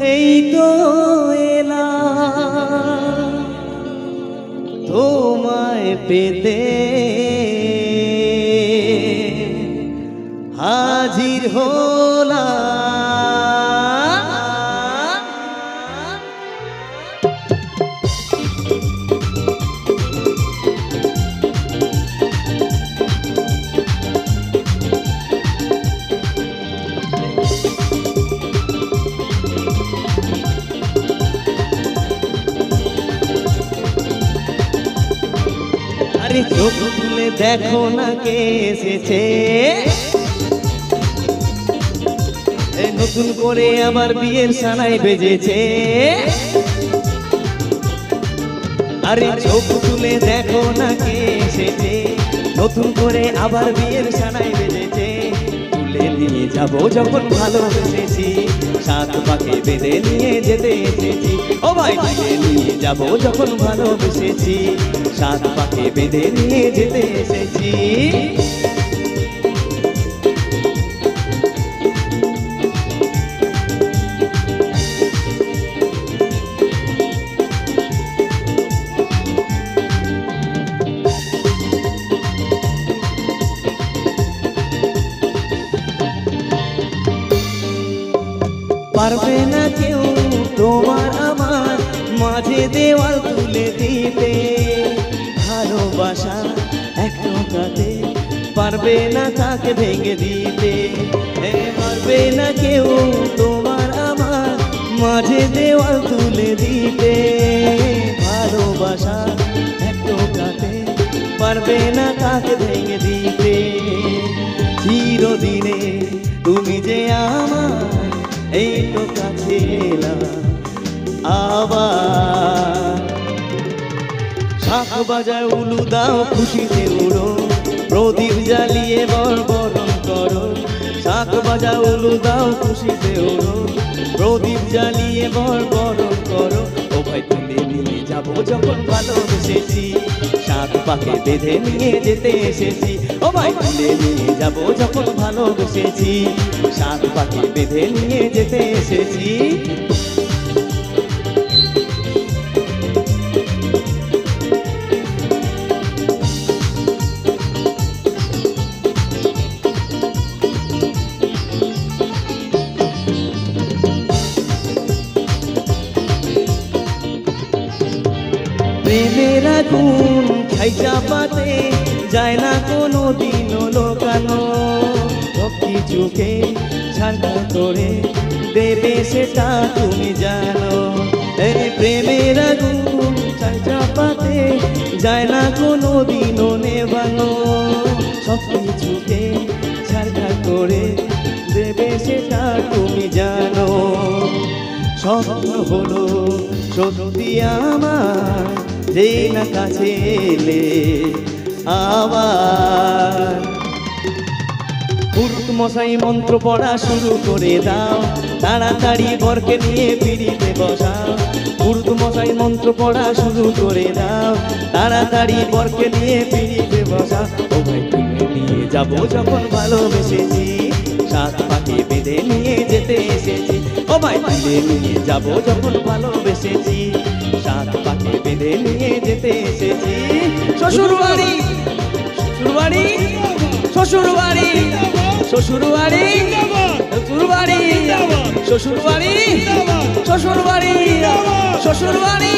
এই তো এলাম। তোমায় পেতে হাজির হলাম আরে চোখ তুলে দেখো না কে এসেছে। নতুন করে আবার বিয়ের সানাই বেজেছে। আরে চোখ তুলে দেখো না কে এসেছে। নতুন করে আবার বিয়ের সানাই বেজেছে। তুলে নিয়ে যাব যখন ভালোবেসেছি সাত পাকে বেঁধে নিয়ে যেতে এসেছি। ও ভাই নিয়ে যাব যখন ভালোবেসেছি সাত পাকে বেঁধে নিয়ে যেতে এসেছি। পারবে না কেউ তোমার আমার মাঝে দেওয়াল তুলে দিতে। ভালোবাসা এক নৌকাতে পারবে না তাকে ভেঙে দিতে। পারবে না কেউ তোমার আমার মাঝে দেওয়াল তুলে দিতে। ভালোবাসা এক নৌকাতে পারবে না তাকে ভেঙে দিতে। চিরদিনে তুমি যে আমার এই তো কাছে আবার শাখ বাজায় উলু দাও খুশিতে উড়ো। প্রদীপ জ্বালিয়ে বর বরণ করো। শাখ বাজায় উলু দাও খুশিতে উড়ো। প্রদীপ জ্বালিয়ে বর বরণ করো। ও ভাই তুলে নিয়ে যাব যখন ভালোবেসেছি। সাত পাকে বেঁধে নিয়ে যেতে এসেছি। ও ভাই তুলে নিয়ে যাব যখন ভালোবেসেছি। সাত পাকে বেঁধে নিয়ে যেতে এসেছি। প্রেমের আগুন খাই চাপাতে যায় না কোনো দিন লোকানো। সব কিছুকে ছাড়া করে দেবে সেটা তুমি জানো। এই প্রেমের আগুন ছাই চাপাতে যায় না কোনো দিন নেবানো সব কিছুকে ছাড়া করে দেবে সেটা তুমি জানো। স্বপ্ন হলো সত্যি আমার যে না কাছে এলে আবার। পুরুত মশাই মন্ত্র পড়া শুরু করে দাও, তাড়াতাড়ি বরকে নিয়ে পিড়িতে বসাও। পুরুত মশাই মন্ত্র পড়া শুরু করে দাও, তাড়াতাড়ি বরকে নিয়ে পিড়িতে বসাও। ও ভাই নিয়ে যাব যখন ভালোবেসেছি, সাত পাকে বেঁধে নিয়ে যেতে এসেছি। তুলে নিয়ে যাব যখন ভালোবেসেছি। সাত পাকে বেঁধে নিয়ে যেতে এসেছি। শ্বশুর বাড়ি শ্বশুর বাড়ি শ্বশুর বাড়ি শ্বশুর বাড়ি শ্বশুর বাড়ি শ্বশুর বাড়ি শ্বশুর বাড়ি শ্বশুর বাড়ি